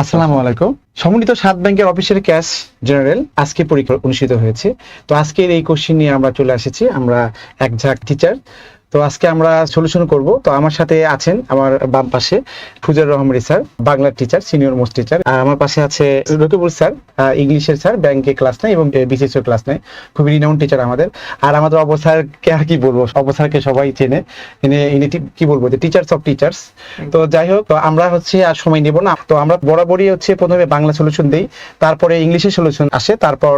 আসসালামু আলাইকুম। সমন্বিত সাত ব্যাংকের অফিসের ক্যাশ জেনারেল আজকে পরীক্ষা অনুষ্ঠিত হয়েছে। তো আজকের এই কোশ্চিন নিয়ে আমরা চলে এসেছি। আমরা এক ঝাঁক টিচার তো আজকে আমরা সলিউশন করব। তো আমার সাথে আছেন আমার বাম পাশে ফুজার রহমানি স্যার, বাংলার টিচার সিনিয়র মোস্ট টিচার আর আমার পাশে আছে রকিবুল স্যার ইংলিশের স্যার ব্যাংকে ক্লাস নেয় এবং বিসিএস ক্লাস নেয়। খুবই রিনাউন টিচার আমাদের। আর আমাদের অবস্থারকে আর কি বলব? অবস্থারকে সবাই চেনে। ইনি ইনি কি বলব? যে টিচার্স অফ টিচার্স তো যাই হোক, তো আমরা হচ্ছে আর সময় নেব না। তো আমরা বরাবরই হচ্ছে প্রথমে বাংলা সলিউশন দেই, তারপরে ইংলিশের সলিউশন আসে, তারপর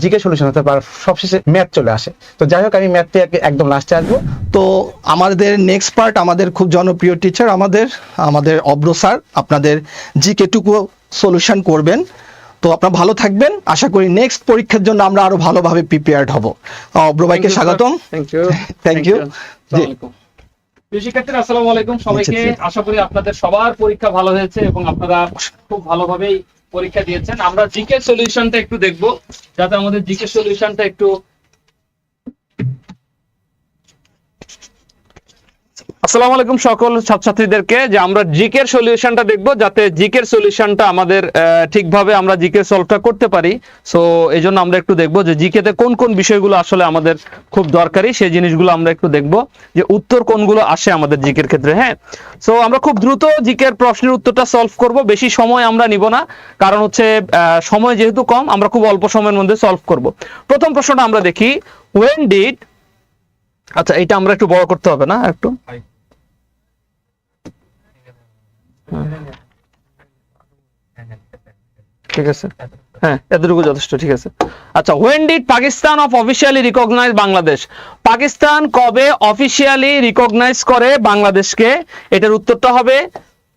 জিকে সলিউশন আসে তারপর সবশেষে ম্যাথ চলে আসে। তো যাই হোক, আমি ম্যাথটি একদম লাস্টে আসব। তো আমাদের নেক্সট পার্ট আমাদের খুব জনপ্রিয় টিচার আমাদের আমাদের অব্র স্যার আপনাদের জিকে টুকু সলিউশন করবেন। তো আপনারা ভালো থাকবেন। আশা করি নেক্সট পরীক্ষার জন্য আমরা আরও ভালোভাবে প্রিপেয়ার্ড হব। অব্র ভাইকে স্বাগতম। Thank you. জি। প্রিয় শিক্ষার্থীরা আসসালামু আলাইকুম সবাইকে। জি, জি। আশা করি আপনাদের সবার পরীক্ষা ভালো হয়েছে এবং আপনারা খুব ভালোভাবেই পরীক্ষা দিয়েছেন। আমরা জিকে সলিউশনটা একটু দেখব যাতে আমাদের জিকে সলিউশনটা একটু আসসালামু আলাইকুম সকল ছাত্রছাত্রীদেরকে যে আমরা জিকের সলিউশনটা দেখব যাতে জিকের সলিউশনটা আমাদের ঠিকভাবে আমরা জিকে সলভটা করতে পারি। সো এই জন্য আমরা একটু দেখব যে জিকেতে কোন কোন বিষয়গুলো আসলে আমাদের খুব দরকারি, সেই জিনিসগুলো আমরা একটু দেখব যে উত্তর কোনগুলো আসে আমাদের জিকের ক্ষেত্রে হ্যাঁ? সো আমরা খুব দ্রুত জিকের প্রশ্নের উত্তরটা সলভ করব, বেশি সময় আমরা নিব না, কারণ হচ্ছে সময় যেহেতু কম, আমরা খুব অল্প সময়ের মধ্যে সলভ করব। প্রথম প্রশ্নটা আমরা দেখি ওয়েন ডিড আচ্ছা এটা আমরা একটু বড় করতে হবে না একটু? ঠিক আছে। হ্যাঁ এতটুকু যথেষ্ট ঠিক আছে। আচ্ছা when did Pakistan of officially recognize Bangladesh Pakistan কবে অফিসিয়ালি রিকগনাইজ করে বাংলাদেশকে এটার উত্তরটা হবে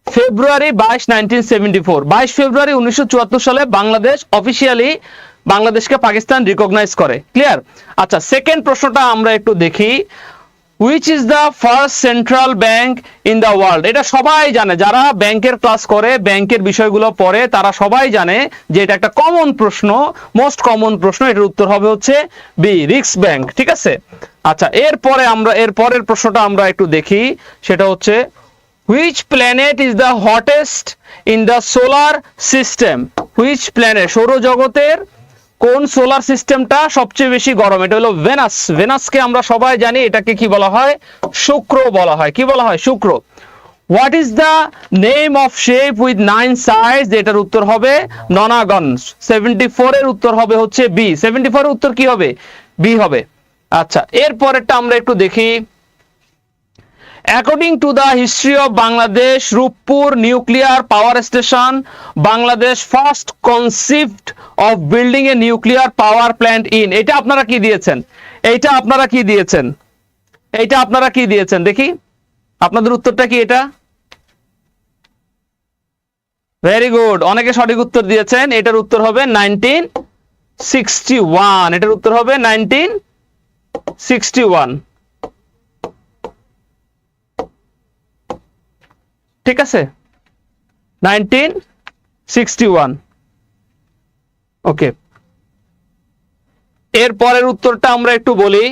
ফেব্রুয়ারি বাইশ নাইনটিন সেভেন্টি ফোর বাইশ ফেব্রুয়ারি উনিশশো চুয়াত্তর সালে বাংলাদেশ অফিসিয়ালি বাংলাদেশকে পাকিস্তান রিকগনাইজ করে। ক্লিয়ার আচ্ছা সেকেন্ড প্রশ্নটা আমরা একটু দেখি। Which is the first central bank in the world এটা সবাই জানে। যারা ব্যাংকের ক্লাস করে, ব্যাংকের বিষয়গুলো পড়ে, তারা সবাই জানে যে এটা একটা কমন প্রশ্ন মোস্ট কমন প্রশ্ন। এটার উত্তর হবে হচ্ছে বি রিক্স ব্যাংক ঠিক আছে? আচ্ছা এরপরে আমরা এর পরের প্রশ্নটা আমরা একটু দেখি। সেটা হচ্ছে which planet is the hottest in the solar system which planet সৌরজগতের কোন সোলার সিস্টেমটা সবচেয়ে বেশি গরম? এটা হলো ভেনাস। ভেনাসকে আমরা সবাই জানি, এটাকে কি বলা হয়? শুক্র বলা হয়। কি বলা হয়? শুক্র। What is the name of shape with nine size এটার উত্তর হবে ননাগন সেভেন্টি ফোর এর উত্তর হবে হচ্ছে বি সেভেন্টি ফোর এর উত্তর কি হবে? বি হবে। আচ্ছা এর পরেরটা আমরা একটু দেখি। According to the history of Bangladesh Rooppur nuclear power station Bangladesh first concept of building a nuclear power plant in এটা আপনারা কি দিয়েছেন? এইটা আপনারা কি দিয়েছেন? এইটা আপনারা কি দিয়েছেন? দেখি। আপনাদের উত্তরটা কি এটা? ভেরি গুড অনেকে সঠিক উত্তর দিয়েছেন। এটার উত্তর হবে নাইনটিন সিক্সটি ওয়ান এটার উত্তর হবে নাইনটিন সিক্সটি ওয়ান ঠিক আছে? নাইনটিন সিক্সটি ওয়ান ওকে এর পরের উত্তরটা আমরা একটু বলি।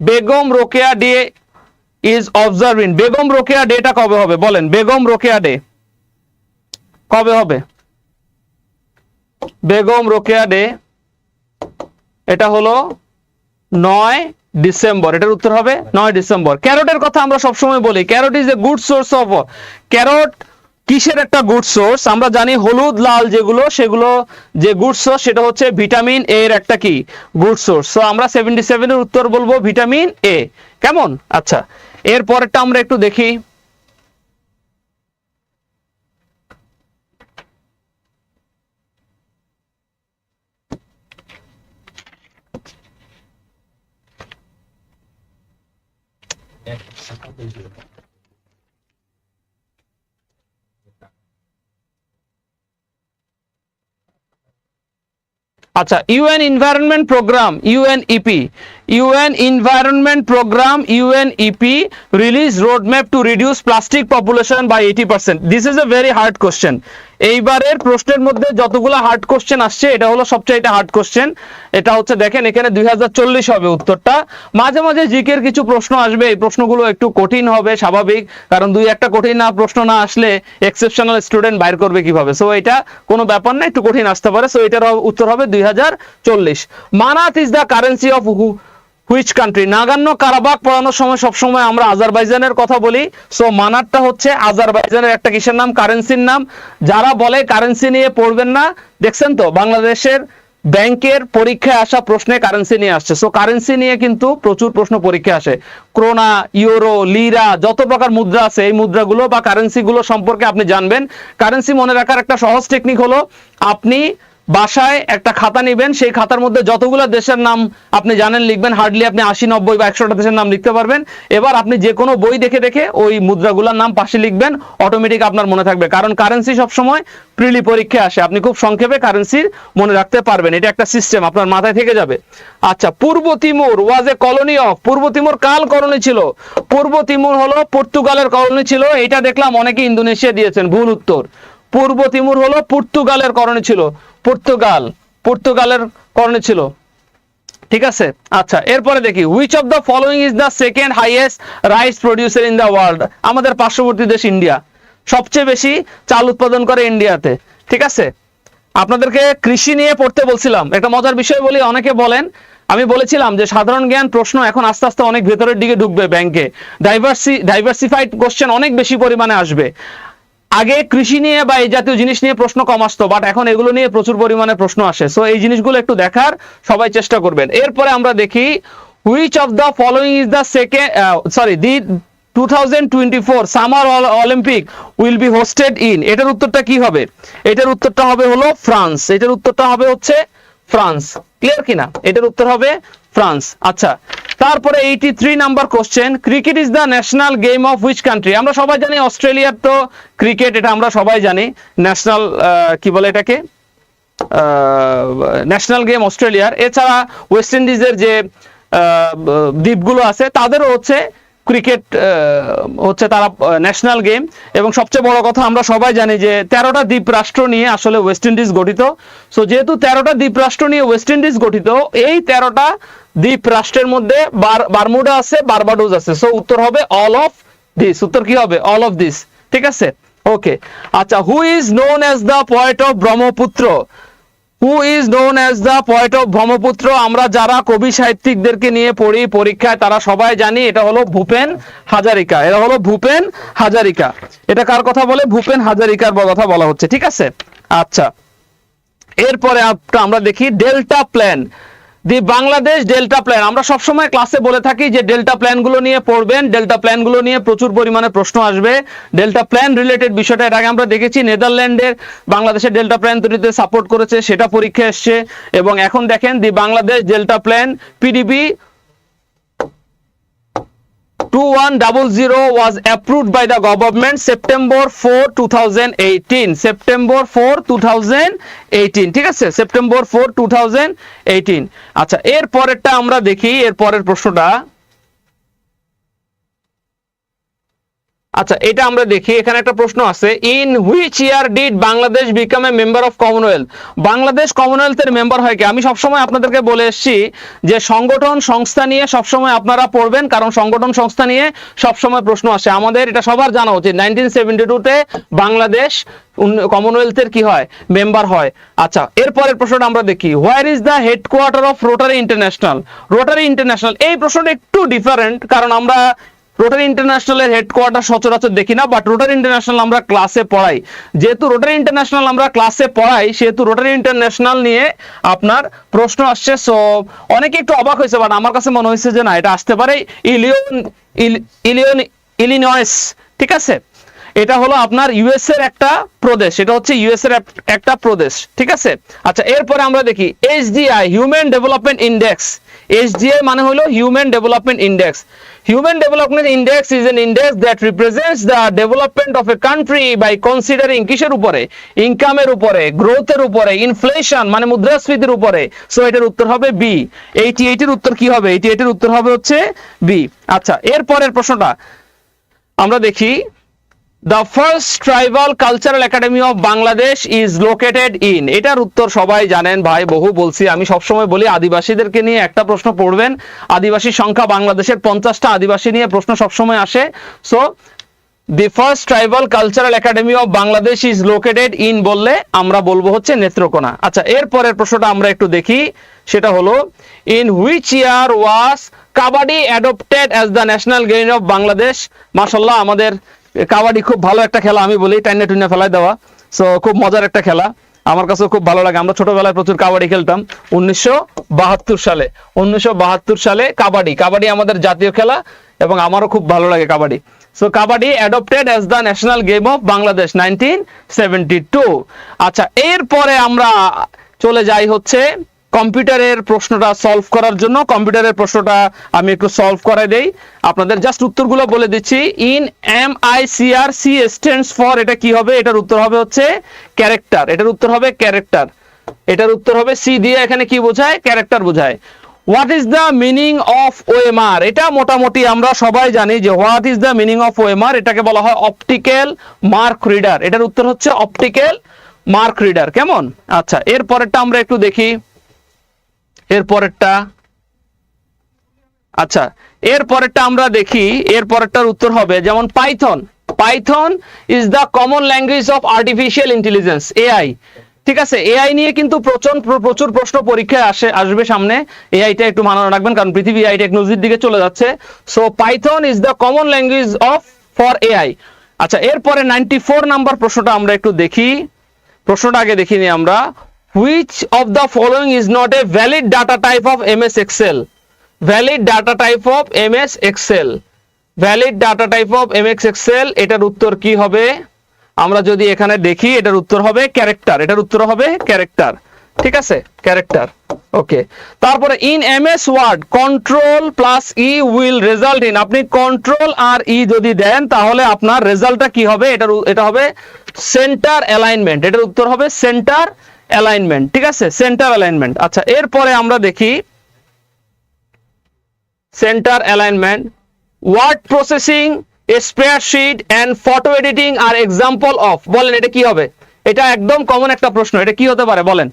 Begum Rokeya day is observing Begum Rokeya data কবে হবে? বলেন, বেগম রোকেয়া ডে কবে হবে? বেগম রোকেয়া ডে এটা হলো নয় ডিসেম্বর, এটার উত্তর হবে নয় ডিসেম্বর। ক্যারোটের কথা আমরা সবসময় বলি। Carrot is a good source of carrot কিসের একটা গুড সোর্স আমরা জানি হলুদ, লাল যেগুলো, সেগুলো যে গুড সোর্স সেটা হচ্ছে ভিটামিন এ এর একটা কি? গুড সোর্স সো আমরা সেভেন্টি সেভেনের উত্তর বলব ভিটামিন এ কেমন? আচ্ছা এর পরেরটা আমরা একটু দেখি। আচ্ছা UN environment programme UNEP UN Environment Program UNEP release roadmap to reduce plastic population by 80%. This is a very hard question. এইবারের প্রশ্নের মধ্যে যতগুলো হার্ড কোশ্চেন আসছে, এটা হলো সবচেয়ে হার্ড কোশ্চেন এটা হচ্ছে দেখেন, এখানে দুই হবে উত্তরটা। মাঝে মাঝে জিকের কিছু প্রশ্ন আসবে, এই প্রশ্নগুলো একটু কঠিন হবে, স্বাভাবিক। কারণ দুই একটা কঠিন না, প্রশ্ন না আসলে এক্সেপশনাল স্টুডেন্ট বাইর করবে কীভাবে? সো এটা কোনো ব্যাপার না, একটু কঠিন আসতে পারে। সো এটার উত্তর হবে দুই হাজার চল্লিশ। Manat is the currency of which country Nagorno Karabakh পড়ানোর সময় সবসময় আমরা আজারবাইজানের কথা বলি। সো মানারটা হচ্ছে আজারবাইজানের একটা কিসের নাম? কারেন্সির নাম। যারা বলে কারেন্সি নিয়ে পড়বেন না, দেখছেন তো? বাংলাদেশের ব্যাংকের পরীক্ষায় আসা প্রশ্নে কারেন্সি নিয়ে আসছে। সো কারেন্সি নিয়ে কিন্তু প্রচুর প্রশ্ন পরীক্ষায় আসে। ক্রোনা, ইউরো, লিরা, যত প্রকার মুদ্রা আছে, এই মুদ্রাগুলো বা কারেন্সিগুলো সম্পর্কে আপনি জানবেন। কারেন্সি মনে রাখার একটা সহজ টেকনিক হলো, আপনি বাসায় একটা খাতা নেবেন, সেই খাতার মধ্যে যতগুলো দেশের নাম আপনি জানেন, লিখবেন হার্ডলি আপনি আশি, নব্বই বা একশোটা দেশের নাম লিখতে পারবেন। এবার আপনি যে কোনো বই দেখে দেখে ওই মুদ্রাগুলোর নাম পাশে লিখবেন অটোমেটিক আপনার মনে থাকবে। কারণ কারেন্সি সবসময় প্রিলি পরীক্ষায় আসে। আপনি খুব সংক্ষেপে কারেন্সির মনে রাখতে পারবেন। এটা একটা সিস্টেম আপনার মাথায় থেকে যাবে। আচ্ছা পূর্ব Timor was a colony of Purba Timor কাল কলোনি ছিল? পূর্ব তিমুর হলো পর্তুগালের কলোনি ছিল। এটা দেখলাম অনেকে ইন্দোনেশিয়া দিয়েছেন, ভুল উত্তর। পূর্ব তিমুর হলো পর্তুগালের করণে ছিল। পর্তুগাল, পর্তুগালের করণে ছিল। ঠিক আছে? আচ্ছা এরপরে দেখি। Which of the following is the second highest rice producer in the world আমাদের পার্শ্ববর্তী দেশ ইন্ডিয়া। সবচেয়ে বেশি চাল উৎপাদন করে ইন্ডিয়াতে। ঠিক আছে? আপনাদেরকে কৃষি নিয়ে পড়তে বলছিলাম। একটা মজার বিষয় বলি, অনেকে বলেন, আমি বলেছিলাম যে সাধারণ জ্ঞান প্রশ্ন এখন আস্তে আস্তে অনেক ভেতরের দিকে ঢুকবে ব্যাংকে ডাইভার্সি ডাইভার্সিফাইড কোশ্চেন অনেক বেশি পরিমাণে আসবে। আগে কৃষি নিয়ে বা এই জাতীয় জিনিস নিয়ে প্রশ্ন কম আসতো বাট এখন এগুলো নিয়ে প্রচুর পরিমাণে প্রশ্ন আসে। সো এই জিনিসগুলো একটু দেখার সবাই চেষ্টা করবেন। এরপরে আমরা দেখি which of the following is the second sorry the 2024 summer Olympic will be hosted in এটার উত্তরটা কি হবে? এটার উত্তরটা হবে হলো ফ্রান্স। এটার উত্তরটা হবে হচ্ছে ফ্রান্স। ক্লিয়ার কিনা? এটার উত্তর হবে ফ্রান্স। আচ্ছা তারপরে eighty three number question cricket is the national game of which country আমরা সবাই জানি অস্ট্রেলিয়ার তো ক্রিকেট এটা আমরা সবাই জানি। ন্যাশনাল কি বলে এটাকে? ন্যাশনাল গেম অস্ট্রেলিয়ার। এছাড়া ওয়েস্ট ইন্ডিজের যে দ্বীপগুলো আছে, তাদেরও হচ্ছে ক্রিকেট হচ্ছে তারা ন্যাশনাল গেম এবং সবচেয়ে বড় কথা, আমরা সবাই জানি যে তেরোটা দ্বীপ রাষ্ট্র নিয়ে আসলে ওয়েস্ট ইন্ডিজ গঠিত। সো যেহেতু তেরোটা দ্বীপ রাষ্ট্র নিয়ে ওয়েস্ট ইন্ডিজ গঠিত, এই তেরোটা দ্বীপ রাষ্ট্রের মধ্যে বার, বারমুডা আছে বারবাডোজ আছে। সো উত্তর হবে অল অফ দিস উত্তর কি হবে? অল অফ দিস ঠিক আছে? ওকে আচ্ছা who is known as the poet of Brahmaputra who is known as the poet of Brahmaputra আমরা যারা কবি সাহিত্যিকদেরকে নিয়ে পড়ি পরীক্ষায়, তারা সবাই জানি এটা হলো ভূপেন হাজারিকা। এটা হলো ভূপেন হাজারিকা। এটা কার কথা বলে? ভূপেন হাজারিকার কথা বলা হচ্ছে, ঠিক আছে? আচ্ছা। এরপরে আমরা দেখি delta plan. The Bangladesh delta plan. আমরা সবসময় ক্লাসে বলে থাকি যে ডেল্টা প্ল্যানগুলো নিয়ে পড়বেন, ডেল্টা প্ল্যানগুলো নিয়ে প্রচুর পরিমাণে প্রশ্ন আসবে। ডেল্টা প্ল্যান রিলেটেড বিষয়টা এর আগে আমরা দেখেছি, নেদারল্যান্ডের বাংলাদেশের ডেল্টা প্ল্যান তৈরিতে সাপোর্ট করেছে, সেটা পরীক্ষা এসছে। এবং এখন দেখেন the Bangladesh delta plan PDB 2100 was approved by the government September 4 2018 September 4 2018 ঠিক আছে September 4 2018 আচ্ছা এর পরেরটা আমরা দেখি এর পরের প্রশ্নটা আচ্ছা এটা আমরা দেখি। এখানে একটা প্রশ্ন আছে। In which year did Bangladesh become a member of Commonwealth Bangladesh কমনওয়েলথের member হয় কি? আমি সবসময় আপনাদেরকে বলে এসেছি যে সংগঠন, সংস্থা নিয়ে সবসময় আপনারা পড়বেন, কারণ সংগঠন, সংস্থা নিয়ে সবসময় প্রশ্ন আসে। আমাদের এটা সবার জানা উচিত। নাইনটিন সেভেন্টি টুতে বাংলাদেশ কমনওয়েলথের কি হয়? মেম্বার হয়। আচ্ছা এরপরের প্রশ্নটা আমরা দেখি। Where is the headquarter of Rotary International Rotary International এই প্রশ্নটা একটু ডিফারেন্ট কারণ আমরা রোটারি ইন্টারন্যাশনালের হেডকোয়ার্টার সচরাচর দেখি না বাট রোটারি ইন্টারন্যাশনাল আমরা ক্লাসে পড়াই। যেহেতু রোটারি ইন্টারন্যাশনাল আমরা ক্লাসে পড়াই, সেহেতু রোটারি ইন্টারন্যাশনাল নিয়ে আপনার প্রশ্ন আসছে সো অনেকে একটু অবাক হয়েছে বাট আমার কাছে মনে হয়েছে যে না, এটা আসতে পারে ইলিয়ন ইলিয়ন ইলিনয়েস ঠিক আছে? এটা হলো আপনার ইউএস এর একটা প্রদেশ, এটা হচ্ছে ইউএস এর একটা প্রদেশ, ঠিক আছে? আচ্ছা এরপরে আমরা দেখি HDI human development index HDI মানে হলো human development index human development index is an index that represents the development of a country by considering কিসের উপরে? ইনকামের উপরে গ্রোথের উপরে ইনফ্লেশন মানে মুদ্রাস্ফীতির উপরে। সো এটার উত্তর হবে বি এইটি এইটির উত্তর কি হবে? এইটি এইটির উত্তর হবে হচ্ছে বি আচ্ছা এরপরের প্রশ্নটা। আমরা দেখি the first tribal cultural academy of Bangladesh is located in এটার উত্তর সবাই জানেন ভাই, বহু বলছি। আমি সবসময় বলি, আদিবাসীদেরকে নিয়ে একটা প্রশ্ন পড়বেন। আদিবাসী সংখ্যা বাংলাদেশের পঞ্চাশটা আদিবাসী নিয়ে প্রশ্ন সবসময় আসে। So the first tribal cultural academy of Bangladesh is located in বললে আমরা বলব হচ্ছে নেত্রকোনা। আচ্ছা এরপরের প্রশ্নটা আমরা একটু দেখি। সেটা হলো in which year was kabaddi adopted as the national game of Bangladesh মাসাল্লাহ আমাদের কাবাডি খুব ভালো একটা খেলা, আমি বলি, টাইনে টুইনে ফেলায় দেওয়া। সো খুব মজার একটা খেলা। আমার কাছে খুব ভালো লাগে। আমরা ছোটবেলায় প্রচুর কাবাডি খেলতাম। উনিশশো বাহাত্তর সালে, উনিশশো বাহাত্তর সালে কাবাডি। কাবাডি আমাদের জাতীয় খেলা এবং আমারও খুব ভালো লাগে kabaddi. So kabaddi adopted as the national game of Bangladesh nineteen আচ্ছা এরপরে আমরা চলে যাই হচ্ছে কম্পিউটারের প্রশ্নটা সলভ করার জন্য, কম্পিউটারের প্রশ্নটা আমি একটু সলভ করে দেই। আপনাদের জাস্ট উত্তরগুলো বলে দিচ্ছি। In M I C R C stands for এটা কি হবে? এটার উত্তর হবে হচ্ছে ক্যারেক্টার এটার উত্তর হবে ক্যারেক্টার এটার উত্তর হবে সি দিয়ে এখানে কি বোঝায়? ক্যারেক্টার বোঝায়। What is the meaning of OMR এটা মোটামুটি আমরা সবাই জানি যে what is the meaning of OMR এটাকে বলা হয় অপটিক্যাল মার্ক রিডার এটার উত্তর হচ্ছে অপটিক্যাল মার্ক রিডার কেমন? আচ্ছা এর পরেরটা আমরা একটু দেখি। এর পরেরটা? আচ্ছা এর পরেরটা আমরা দেখি, এর পরেরটার উত্তর হবে যেমন Python. Python is the common language of artificial intelligence AI ঠিক আছে এআই নিয়ে কিন্তু প্রচুর প্রচুর প্রশ্ন পরীক্ষায় আসে, আসবে সামনে। এআইটা একটু মানানো রাখবেন, কারণ পৃথিবী এআই টেকনোলজির দিকে চলে যাচ্ছে। So Python is the common language of for AI আচ্ছা এরপরে নাইনটি ফোর নাম্বার প্রশ্নটা আমরা একটু দেখি। প্রশ্নটা আগে দেখিনি আমরা। Following is not a valid data type of M S Excel valid data type of M S Excel valid data type of M X Excel এটার উত্তর কি হবে? আমরা যদি এখানে দেখি, এটার উত্তর হবে ক্যারেক্টার এটার উত্তর হবে ক্যারেক্টার ঠিক আছে? ক্যারেক্টার ওকে তারপরে in M S Word control plus E will result in আপনি কন্ট্রোল আর ই যদি দেন, তাহলে আপনার রেজাল্টটা কি হবে? এটার এটা হবে সেন্টার অ্যালাইনমেন্ট এটার উত্তর হবে সেন্টার অ্যালাইনমেন্ট ঠিক আছে? সেন্টার অ্যালাইনমেন্ট আচ্ছা এরপরে আমরা দেখি center alignment, word processing spreadsheet and photo editing are example of বলেন, এটা কি হবে? এটা একদম কমন একটা প্রশ্ন, এটা কি হতে পারে? বলেন।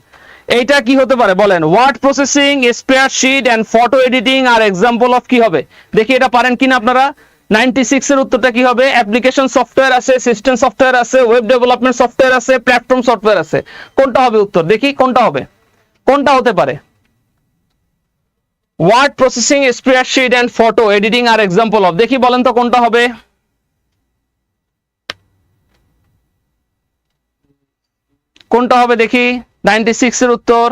এইটা কি হতে পারে? বলেন word processing spreadsheet and photo editing are example of কি হবে? দেখি, এটা পারেন কিনা আপনারা? নাইনটি সিক্স এর উত্তরটা কি হবে? অ্যাপ্লিকেশন সফটওয়্যার আছে সিস্টেম সফটওয়্যার আছে ওয়েব ডেভেলপমেন্ট সফটওয়্যার আছে প্ল্যাটফর্ম সফটওয়্যার আছে। কোনটা হবে উত্তর? দেখি কোনটা হবে। কোনটা হতে পারে? Word processing spreadsheet and photo editing are example of দেখি বলেন তো কোনটা হবে? কোনটা হবে দেখি? নাইনটি সিক্স এর উত্তর।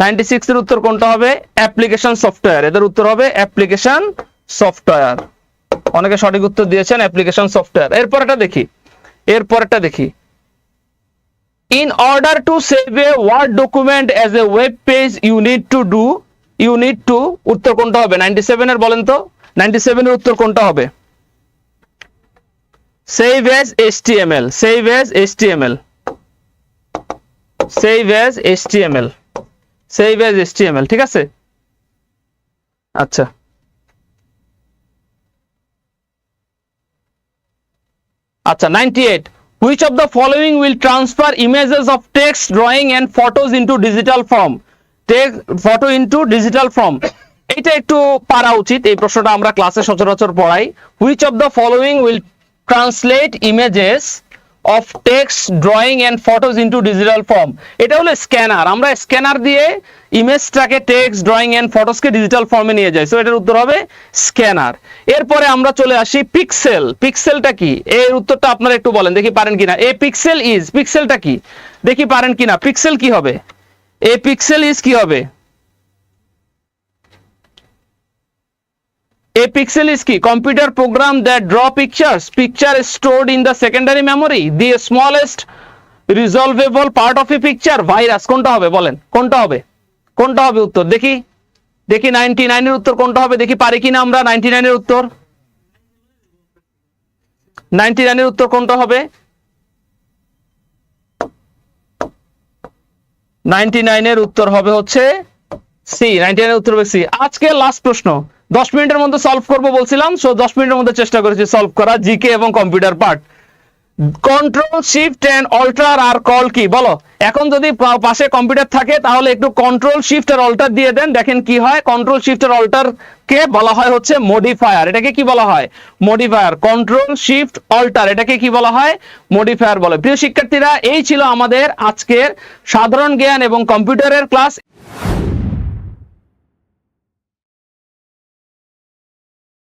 নাইনটি সিক্স এর উত্তর কোনটা হবে? অ্যাপ্লিকেশন সফটওয়্যার এদের উত্তর হবে অ্যাপ্লিকেশন সফটওয়্যার। অনেকে সঠিক উত্তর দিয়েছেন অ্যাপ্লিকেশন সফটওয়্যার এরপরটা দেখি। এরপরটা দেখি। In order to save a word document as a web page you need to do you need to উত্তর কোনটা হবে? নাইনটি সেভেনের বলেন তো? নাইনটি সেভেনের উত্তর কোনটা হবে? Save as S T M save as S T M L save as S T M L save as S ঠিক আছে? আচ্ছা। আচ্ছা ninety eight which of the following will transfer images of text drawing and photos into digital form photo into digital form এটা একটু পারা উচিত, এই প্রশ্নটা আমরা ক্লাসে সচরাচর পড়াই। Which of the following will translate images of text drawing and photos into digital form এটা হলো স্ক্যানার আমরা স্ক্যানার দিয়ে ইমেজটাকে টেক্সট ড্রয়িং অ্যান্ড ফটোসকে ডিজিটাল ফর্মে নিয়ে যাই। সো এটার উত্তর হবে স্ক্যানার এরপরে আমরা চলে আসি পিক্সেল পিক্সেলটা কি? এর উত্তরটা আপনারা একটু বলেন। দেখি পারেন কিনা। এ পিক্সেল ইজ পিক্সেলটা কি? দেখি পারেন কিনা। পিক্সেল কি হবে? এ পিক্সেল ইজ কি হবে? A pixel is key. Computer program that draw pictures. Picture is stored in the secondary memory. The smallest resolvable part of a picture. Virus. কোনটা হবে বলেন? কোনটা হবে? কোনটা হবে উত্তর? দেখি। দেখি নাইনটি নাইনের উত্তর কোনটা হবে? দেখি পারি কিনা আমরা নাইনটি নাইনের উত্তর। নাইনটি নাইনের উত্তর কোনটা হবে? নাইনটি নাইনের উত্তর হবে হচ্ছে সি নাইনটি নাইনের উত্তর হবে সি আজকে লাস্ট প্রশ্ন। দশ মিনিটের মধ্যে সলভ করব বলছিলাম সো দশ মিনিটের মধ্যে চেষ্টা করেছি সলভ করা জিকে এবং computer part control shift and alter are call কি? বলো, এখন যদি পাশে কম্পিউটার থাকে, তাহলে একটু কন্ট্রোল শিফট আর অল্টার দিয়ে দেন, দেখেন কি হয় কন্ট্রোল শিফট আর অল্টার কে বলা হয় হচ্ছে মডিফায়ার এটাকে কি বলা হয়? মডিফায়ার কন্ট্রোল শিফট অল্টার এটাকে কি বলা হয়? মডিফায়ার বলে। প্রিয় শিক্ষার্থীরা, এই ছিল আমাদের আজকের সাধারণ জ্ঞান এবং কম্পিউটারের ক্লাস